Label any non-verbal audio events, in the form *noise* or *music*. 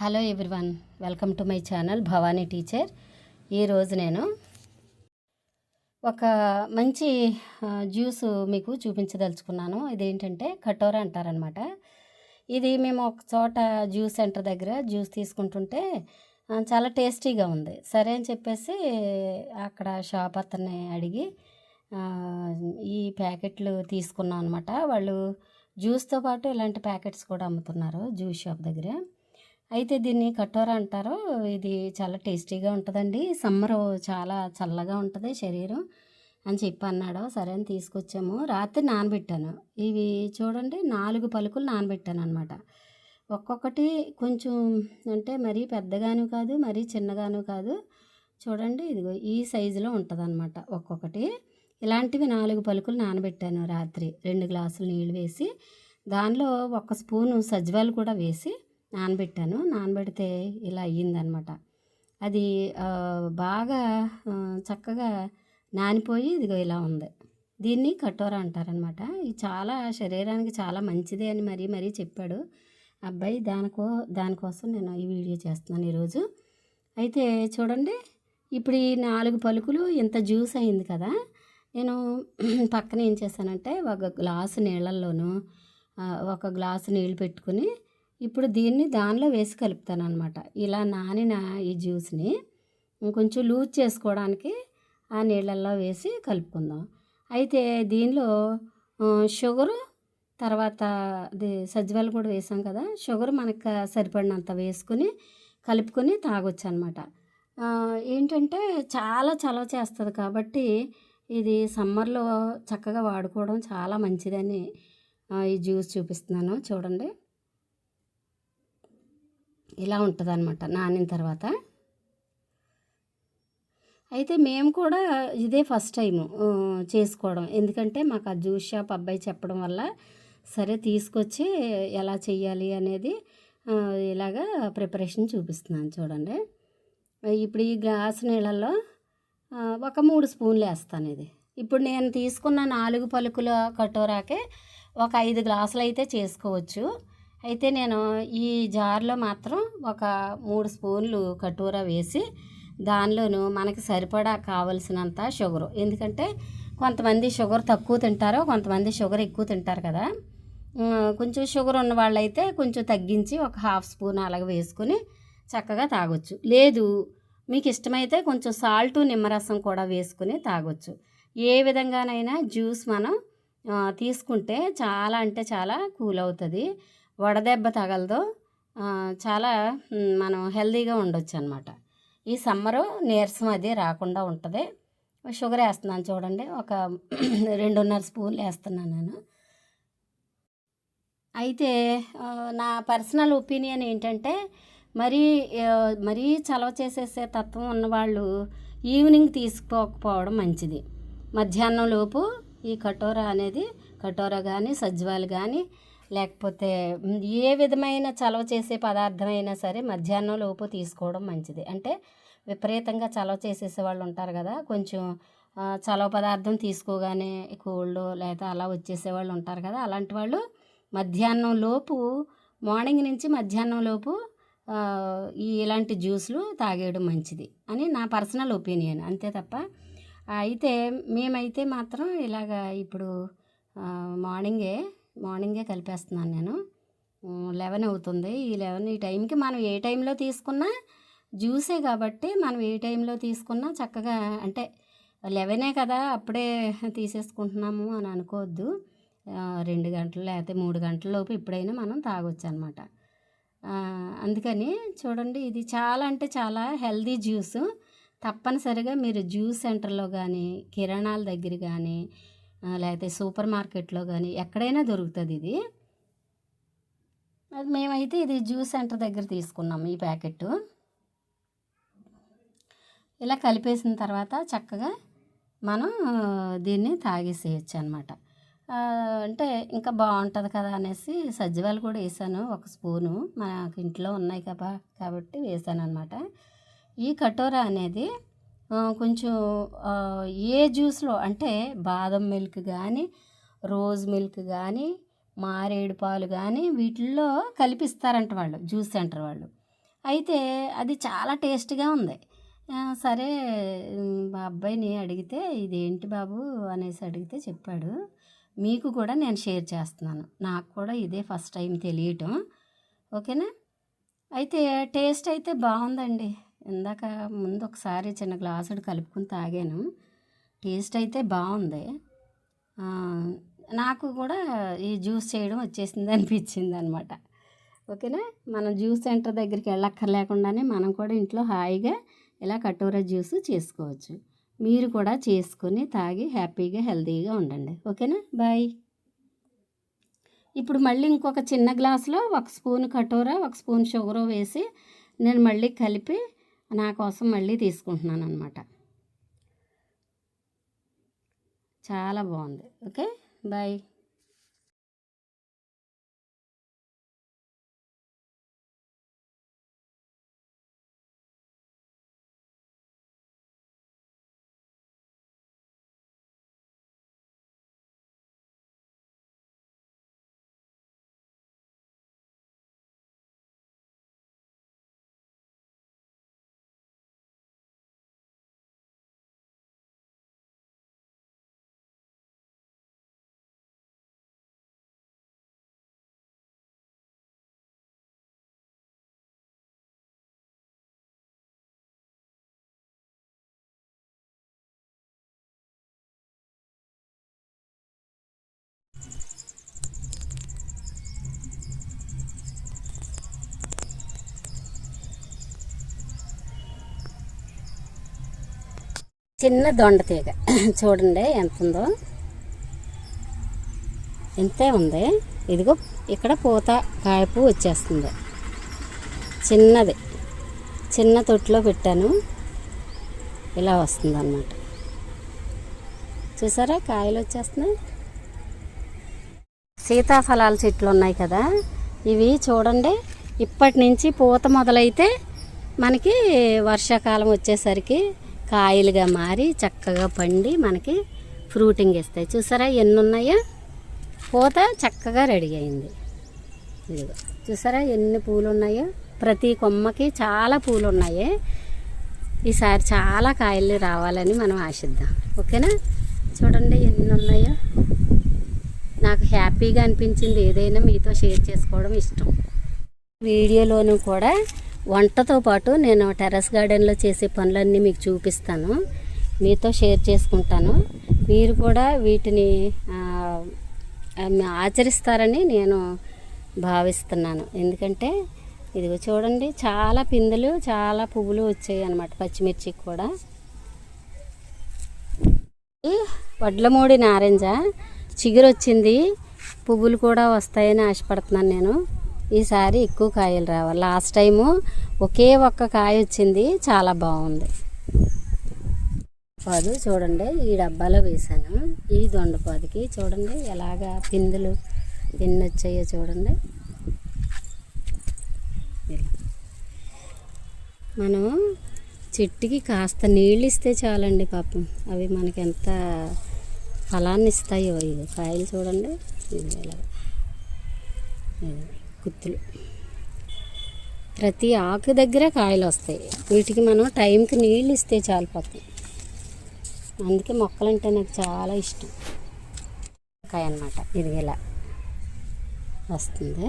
Hello everyone welcome to my channel Bhavani teacher. ఈరోజు నేను ఒక మంచి జ్యూస్ మీకు చూపించదలుచుకున్నాను. ఇదేంటంటే కటోరా అంటారనమాట. ఇది మేము ఒక చోట జ్యూస్ సెంటర్ దగ్గర జ్యూస్ తీసుకుంటుంటే చాలా టేస్టీగా ఉంది. సరే అని చెప్పేసి అక్కడ షాప్ అతన్ని అడిగి ఈ ప్యాకెట్లు తీసుకున్నాం అనమాట వాళ్ళు జ్యూస్తో పాటు ఇలాంటి ప్యాకెట్స్ కూడా అమ్ముతున్నారు జ్యూస్ షాప్ దగ్గర. అయితే దీన్ని కటోరా అంటారు. ఇది చాలా టేస్టీగా ఉంటుందండి. సమ్మర్ చాలా చల్లగా ఉంటుంది శరీరం అని చెప్పి అన్నాడు. సరే అని తీసుకొచ్చాము. రాత్రి నానబెట్టాను. ఇవి చూడండి నాలుగు పలుకులు నానబెట్టాను అనమాట ఒక్కొక్కటి కొంచెం అంటే మరీ పెద్దగాను కాదు మరీ చిన్నగాను కాదు. చూడండి ఇదిగో ఈ సైజులో ఉంటుంది అనమాట ఒక్కొక్కటి. ఇలాంటివి నాలుగు పలుకులు నానబెట్టాను రాత్రి. రెండు గ్లాసులు నీళ్ళు వేసి దానిలో ఒక స్పూను సజ్వాలు కూడా వేసి నానబెట్టాను. నానబెడితే ఇలా అయ్యిందనమాట. అది బాగా చక్కగా నానిపోయి ఇదిగో ఇలా ఉంది. దీన్ని కటోరా అంటారనమాట. ఇది చాలా శరీరానికి చాలా మంచిది అని మరీ మరీ చెప్పాడు. అబ్బాయి దానికో దానికోసం నేను ఈ వీడియో చేస్తున్నాను ఈరోజు. అయితే చూడండి ఇప్పుడు ఈ నాలుగు పలుకులు ఇంత జ్యూస్ అయింది కదా. నేను *clears throat* పక్కన ఏం చేశానంటే ఒక గ్లాసు నీళ్ళల్లోనూ ఒక గ్లాసు నీళ్ళు పెట్టుకుని ఇప్పుడు దీన్ని దానిలో వేసి కలుపుతాను అనమాట ఇలా నానిన ఈ జ్యూస్ని కొంచెం లూజ్ చేసుకోవడానికి ఆ నీళ్ళల్లో వేసి కలుపుకుందాం. అయితే దీనిలో షుగరు తర్వాత అది సజ్జవాలు కూడా వేసాం కదా షుగర్ మనకు సరిపడినంత వేసుకుని కలుపుకొని తాగొచ్చు అనమాట ఏంటంటే చాలా చలవ చేస్తుంది కాబట్టి ఇది సమ్మర్లో చక్కగా వాడుకోవడం చాలా మంచిదని ఈ జ్యూస్ చూపిస్తున్నాను. చూడండి. ఇలా ఉంటుంది అనమాట నానిన తర్వాత. అయితే మేము కూడా ఇదే ఫస్ట్ టైం చేసుకోవడం. ఎందుకంటే మాకు ఆ జ్యూస్ షాప్ అబ్బాయి చెప్పడం వల్ల సరే తీసుకొచ్చి ఎలా చేయాలి అనేది ఇలాగా ప్రిపరేషన్ చూపిస్తున్నాను చూడండి. ఇప్పుడు ఈ గ్లాస్ నీళ్ళల్లో ఒక మూడు స్పూన్లు వేస్తాను ఇది. ఇప్పుడు నేను తీసుకున్న నాలుగు పలుకుల కటోరాకే ఒక ఐదు గ్లాసులు అయితే చేసుకోవచ్చు. అయితే నేను ఈ జార్లో మాత్రం ఒక మూడు స్పూన్లు కటోరా వేసి దానిలోనూ మనకి సరిపడా కావలసినంత షుగరు. ఎందుకంటే కొంతమంది షుగర్ తక్కువ తింటారు కొంతమంది షుగర్ ఎక్కువ తింటారు కదా. కొంచెం షుగర్ ఉన్న వాళ్ళైతే కొంచెం తగ్గించి ఒక హాఫ్ స్పూన్ అలాగ వేసుకుని చక్కగా తాగొచ్చు. లేదు మీకు ఇష్టమైతే కొంచెం సాల్ట్ నిమ్మరసం కూడా వేసుకుని తాగొచ్చు. ఏ విధంగానైనా జ్యూస్ మనం తీసుకుంటే చాలా అంటే చాలా కూల్ అవుతుంది. వడదెబ్బ తగలదు. చాలా మనం హెల్దీగా ఉండొచ్చు అనమాట ఈ సమ్మరు నీరసం అది రాకుండా ఉంటుంది. షుగర్ వేస్తున్నాను చూడండి. ఒక *clears throat* రెండున్నర స్పూన్లు వేస్తున్నాను నేను. అయితే నా పర్సనల్ ఒపీనియన్ ఏంటంటే మరీ మరీ చలవ చేసేసే తత్వం ఉన్నవాళ్ళు ఈవినింగ్ తీసుకోకపోవడం మంచిది. మధ్యాహ్నం లోపు ఈ కటోరా అనేది కటోరా కానీ సజ్జవాలు కానీ లేకపోతే ఏ విధమైన చలవ చేసే పదార్థం అయినా సరే మధ్యాహ్నం లోపు తీసుకోవడం మంచిది. అంటే విపరీతంగా చలవ చేసేసే వాళ్ళు ఉంటారు కదా కొంచెం చలవ పదార్థం తీసుకోగానే కోల్డ్ లేదా అలా వచ్చేసే వాళ్ళు ఉంటారు కదా అలాంటి వాళ్ళు మధ్యాహ్నం లోపు మార్నింగ్ నుంచి మధ్యాహ్నం లోపు ఈ ఇలాంటి జ్యూస్లు తాగేయడం మంచిది అని నా పర్సనల్ ఒపీనియన్. అంతే తప్ప అయితే మేమైతే మాత్రం ఇలాగా ఇప్పుడు మార్నింగే మార్నింగే కలిపేస్తున్నాను నేను. లెవెన్ అవుతుంది. ఈ లెవెన్ ఈ టైంకి మనం ఏ టైంలో తీసుకున్నా జ్యూసే కాబట్టి మనం ఏ టైంలో తీసుకున్నా చక్కగా అంటే లెవెనే కదా అప్పుడే తీసేసుకుంటున్నాము అని అనుకోవద్దు. రెండు గంటలు లేకపోతే మూడు గంటల లోపు ఎప్పుడైనా మనం తాగొచ్చు అనమాట అందుకని చూడండి ఇది చాలా అంటే చాలా హెల్దీ జ్యూస్. తప్పనిసరిగా మీరు జ్యూస్ సెంటర్లో కానీ కిరాణాల దగ్గర కానీ లేకపోతే సూపర్ మార్కెట్లో కానీ ఎక్కడైనా దొరుకుతుంది ఇది. అది మేమైతే ఇది జ్యూస్ సెంటర్ దగ్గర తీసుకున్నాం ఈ ప్యాకెట్ ఇలా కలిపేసిన తర్వాత చక్కగా మనం దీన్ని తాగేసేయచ్చు అనమాట అంటే ఇంకా బాగుంటుంది కదా అనేసి సజ్జవాలు కూడా వేసాను ఒక స్పూను. మనకి ఇంట్లో ఉన్నాయి కదా కాబట్టి వేసాను అనమాట ఈ కటోరా అనేది కొంచెం ఏ జ్యూస్లో అంటే బాదం మిల్క్ కానీ రోజ్ మిల్క్ కానీ మారేడు పాలు కానీ వీటిల్లో కలిపిస్తారంట వాళ్ళు జ్యూస్ సెంటర్ వాళ్ళు. అయితే అది చాలా టేస్ట్గా ఉంది. సరే మా అబ్బాయిని అడిగితే ఇదేంటి బాబు? అనేసి అడిగితే చెప్పాడు. మీకు కూడా నేను షేర్ చేస్తున్నాను. నాకు కూడా ఇదే ఫస్ట్ టైం తెలియటం. ఓకేనా? అయితే టేస్ట్ అయితే బాగుందండి. ఇందాక ముందు ఒకసారి చిన్న గ్లాసుడు కలుపుకుని తాగాను. టేస్ట్ అయితే బాగుంది. నాకు కూడా ఈ జ్యూస్ చేయడం వచ్చేసింది అనిపించింది అనమాట ఓకేనా? మనం జ్యూస్ సెంటర్ దగ్గరికి వెళ్ళక్కర్లేకుండానే మనం కూడా ఇంట్లో హాయిగా ఇలా కటోరా జ్యూస్ చేసుకోవచ్చు. మీరు కూడా చేసుకొని తాగి హ్యాపీగా హెల్తీగా ఉండండి. ఓకేనా? బాయ్. ఇప్పుడు మళ్ళీ ఇంకొక చిన్న గ్లాసులో ఒక స్పూన్ కటోరా ఒక స్పూన్ షుగర్ వేసి నేను మళ్ళీ కలిపి నా కోసం మళ్ళీ తీసుకుంటున్నాను అనమాట చాలా బాగుంది. ఓకే? బాయ్. చిన్న దొండ తీగ. *clears throat* చూడండి ఎంత ఉందో ఇంతే ఉంది. ఇదిగో ఇక్కడ పూత కాయపు వచ్చేస్తుంది. చిన్నది. చిన్న తొట్టిలో పెట్టాను. ఇలా వస్తుంది అన్నమాట చూసారా? కాయలు వచ్చేస్తున్నాయి. సీతాఫలాల చెట్లు ఉన్నాయి కదా. ఇవి చూడండి. ఇప్పటి నుంచి పూత మొదలైతే మనకి వర్షాకాలం వచ్చేసరికి కాయలుగా మారి చక్కగా పండి మనకి ఫ్రూటింగ్ ఇస్తాయి. చూసారా ఎన్ని ఉన్నాయో పూత చక్కగా రెడీ అయింది. ఇదిగో చూసారా ఎన్ని పూలు ఉన్నాయో ప్రతి కొమ్మకి చాలా పూలు ఉన్నాయి ఈసారి చాలా కాయలు రావాలని మనం ఆశిద్దాం. ఓకేనా? చూడండి ఎన్ని ఉన్నాయో నాకు హ్యాపీగా అనిపించింది ఏదైనా మీతో షేర్ చేసుకోవడం ఇష్టం. వీడియోలోనూ కూడా వంటతో పాటు నేను టెర్రస్ గార్డెన్లో చేసే పనులన్నీ మీకు చూపిస్తాను. మీతో షేర్ చేసుకుంటాను. మీరు కూడా వీటిని ఆచరిస్తారని నేను భావిస్తున్నాను. ఎందుకంటే ఇదిగో చూడండి చాలా పిందెలు చాలా పువ్వులు వచ్చాయి అన్నమాట పచ్చిమిర్చికి కూడా. వడ్లమూడి నారింజ చిగురు వచ్చింది పువ్వులు కూడా వస్తాయని ఆశపడుతున్నాను నేను. ఈసారి ఎక్కువ కాయలు రావాలి. లాస్ట్ టైము ఒకే ఒక్క కాయ వచ్చింది. చాలా బాగుంది. పాదు చూడండి ఈ డబ్బాలో వేసాను ఈ దొండపాదుకి చూడండి ఎలాగా పిందులు ఎన్ని వచ్చాయో చూడండి. మనం చెట్టుకి కాస్త నీళ్ళు ఇస్తే చాలండి పాపం. అవి మనకి ఎంత ఫలాన్ని ఇస్తాయో ఇవి కాయలు చూడండి. ఇది ఇలా. గుత్తులు. ప్రతి ఆకు దగ్గర కాయలు వస్తాయి. వీటికి మనం టైంకి నీళ్ళు ఇస్తే చాలు పాపం అందుకే మొక్కలంటే నాకు చాలా ఇష్టం. కాయ అన్నమాట ఇది ఇలా వస్తుంది.